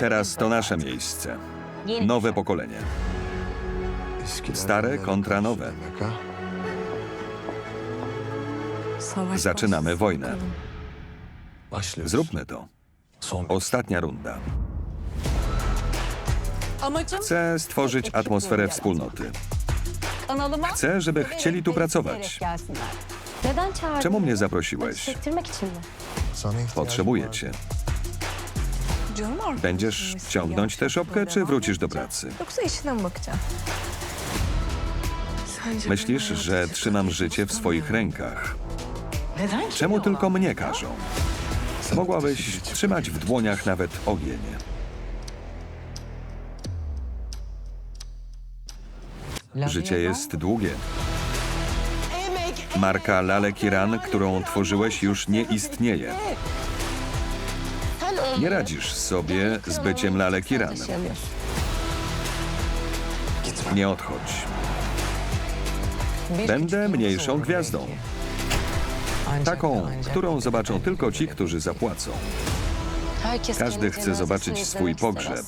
Teraz to nasze miejsce. Nowe pokolenie. Stare kontra nowe. Zaczynamy wojnę. Zróbmy to. Ostatnia runda. Chcę stworzyć atmosferę wspólnoty. Chcę, żeby chcieli tu pracować. Czemu mnie zaprosiłeś? Potrzebuję cię. Będziesz ciągnąć tę szopkę, czy wrócisz do pracy? Myślisz, że trzymam życie w swoich rękach. Czemu tylko mnie każą? Mogłabyś trzymać w dłoniach nawet ogień. Życie jest długie. Marka Lale Kiran, którą tworzyłeś, już nie istnieje. Nie radzisz sobie z byciem Lale Kiran. Nie odchodź. Będę mniejszą gwiazdą. Taką, którą zobaczą tylko ci, którzy zapłacą. Każdy chce zobaczyć swój pogrzeb.